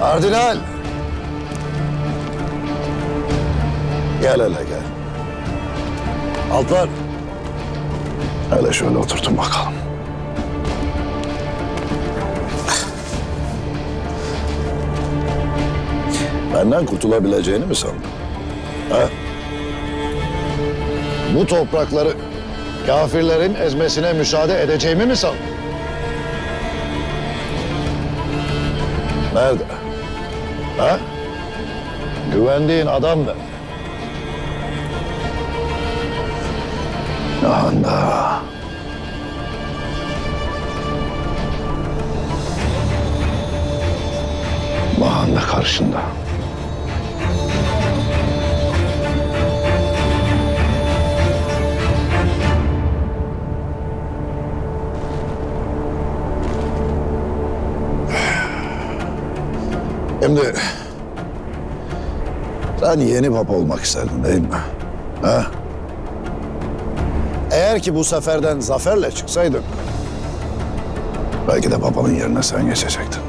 Kardinal. Gel hele gel. Alplar. Hele şöyle oturtun bakalım. Benden kurtulabileceğini mi sandın? Ha? Bu toprakları kafirlerin ezmesine müsaade edeceğimi mi sandın? Nerede? Ha? Güvendiğin adam da. Ahanda. Mahanda karşında. Şimdi sen yeni papa olmak istedin değil mi? Ha? Eğer ki bu seferden zaferle çıksaydın belki de papanın yerine sen geçecektin.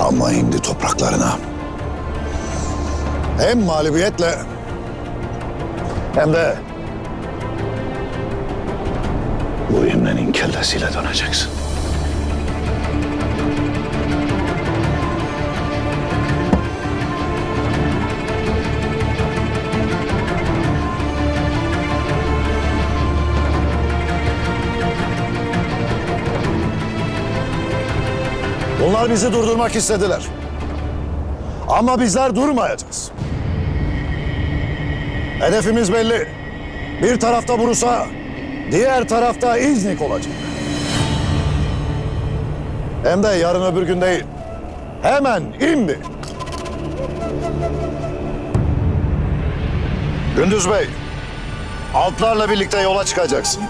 Ama indi topraklarına hem mağlubiyetle hem de bu İmre'nin kellesiyle döneceksin. Bunlar bizi durdurmak istediler. Ama bizler durmayacağız. Hedefimiz belli. Bir tarafta Bursa, diğer tarafta İznik olacak. Hem de yarın öbür gün değil. Hemen indi. Gündüz Bey, altlarla birlikte yola çıkacaksın.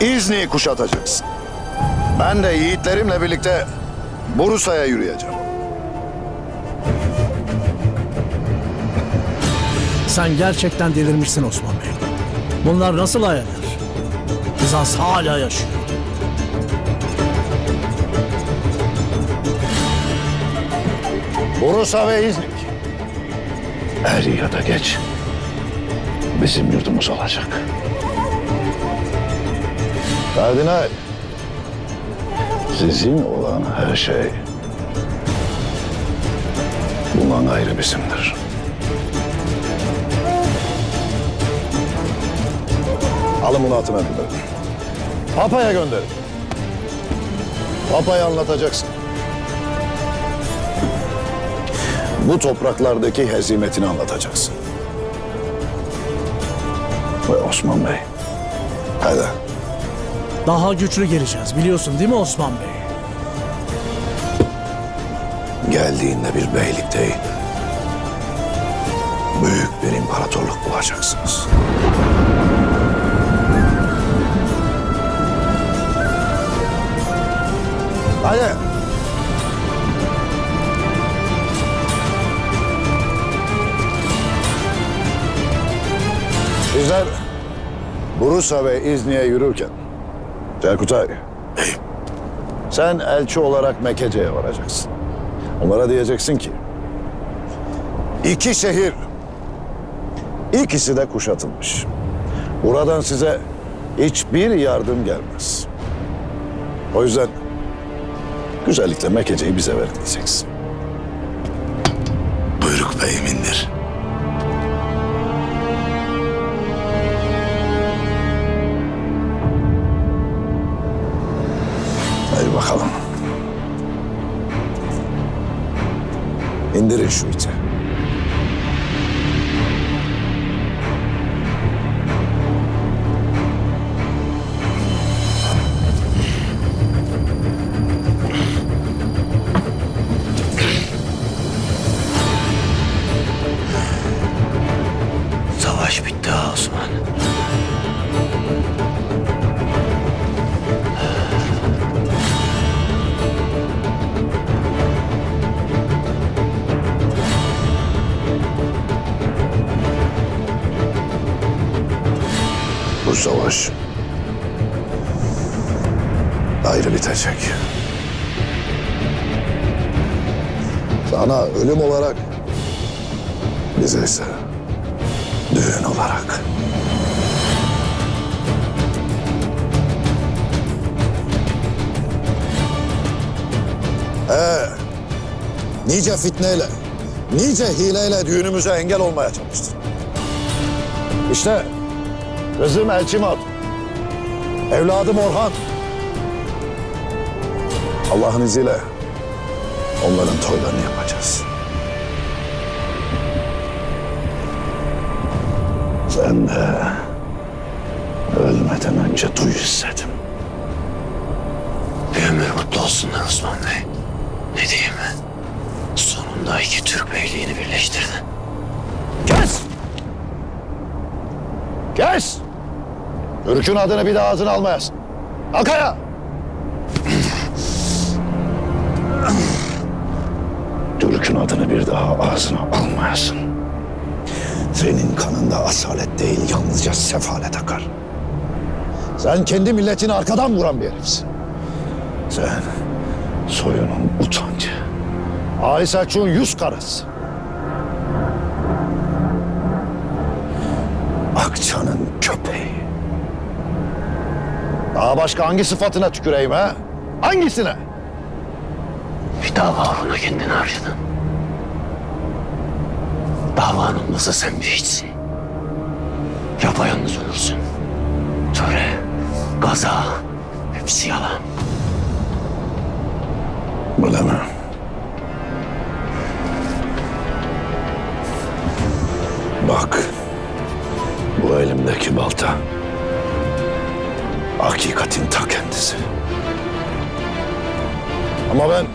İznik'i kuşatacaksın. Ben de yiğitlerimle birlikte Bursa'ya yürüyeceğim. Sen gerçekten delirmişsin Osman Bey. Bunlar nasıl hayaller? Bizans hala yaşıyor. Bursa ve İznik. Er ya da geç bizim yurdumuz olacak. Kardinal, sizin olan her şey bundan ayrı bizimdir. Alın bunu atına gönderin. Papa'ya gönderin. Papa'ya anlatacaksın. Bu topraklardaki hezimetini anlatacaksın. Ve Osman Bey, hadi Daha güçlü geleceğiz biliyorsun değil mi Osman Bey? geldiğinde bir beylik değil, büyük bir imparatorluk bulacaksınız. Hadi. Bizler Bursa ve İzni'ye yürürken Cerkutay, sen elçi olarak Mekece'ye varacaksın. Onlara diyeceksin ki iki şehir ikisi de kuşatılmış. Buradan size hiçbir yardım gelmez. O yüzden güzellikle Mekece'yi bize verin diyeceksin. Buyruk beyimindir. İndirin şu iti. Bu savaş ayrı bitecek. Sana ölüm olarak, bize ise düğün olarak. Ee, nice fitneyle, nice hileyle düğünümüze engel olmaya çalıştın. İşte kızım Elçimat, evladım Orhan. Allah'ın izniyle onların toylarını yapacağız. Sen de Türk'ün adını bir daha ağzına almayasın. Kalk ayağa! Türk'ün adını bir daha ağzına almayasın. Senin kanında asalet değil, yalnızca sefalet akar. Sen kendi milletini arkadan vuran bir herifsin. Sen soyunun utancı. Ay Selçuk'un yüz karası. Akçanın Daha başka hangi sıfatına tüküreyim ha? Hangisine? Bir dava uğruna kendini harcadın. Davan olmasa sen bir hiçsin. Yapayalnız ölürsün. Töre, gaza, hepsi yalan. Bilemem. Bak. Bu elimdeki balta. Hakikatin ta kendisi. Ama ben...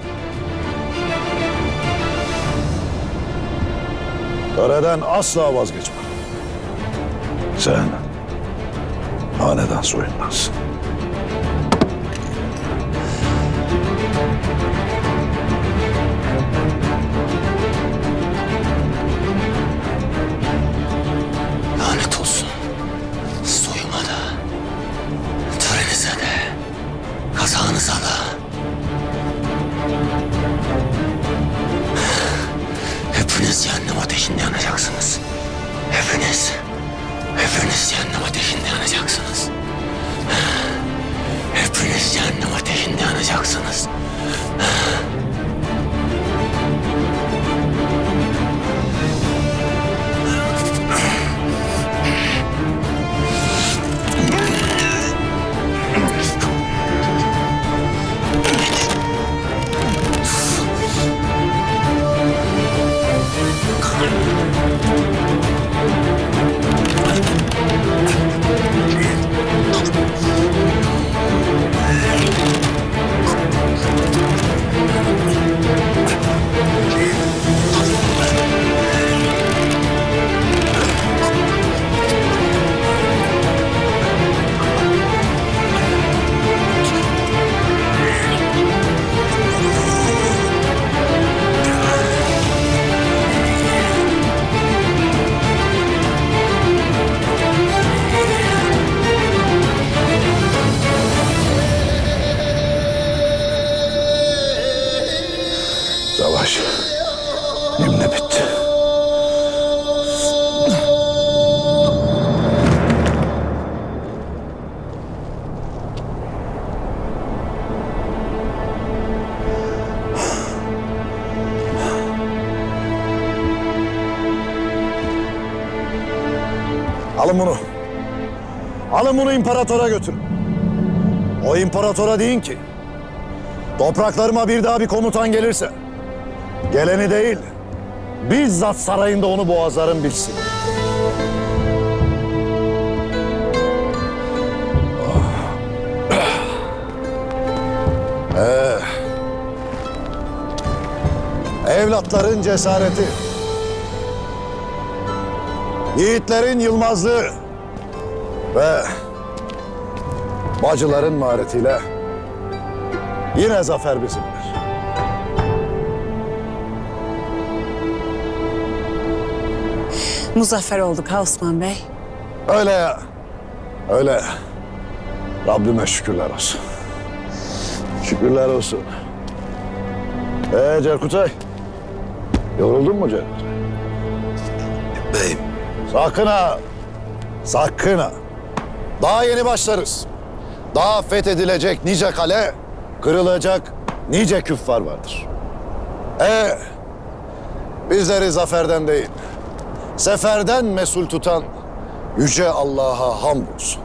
Töreden asla vazgeçmem. Sen hanedan soyunmazsın. Savaş şimdi bitti. Alın bunu. Alın bunu imparatora götürün. O imparatora deyin ki topraklarıma bir daha bir komutan gelirse Geleni değil, bizzat sarayında onu boğazların bilsin. Ee, evlatların cesareti, yiğitlerin yılmazlığı. Ve bacıların maharetiyle yine zafer bizimdir. Muzaffer olduk ha Osman Bey. Öyle ya. Öyle. Rabbime şükürler olsun. Şükürler olsun. Ee Cerkutay. Yoruldun mu Cerkutay? Beyim. Sakın ha. Sakın ha. Daha yeni başlarız. Daha fethedilecek nice kale, kırılacak nice küffar vardır. Ee, bizleri zaferden değil, seferden mesul tutan Yüce Allah'a hamdolsun.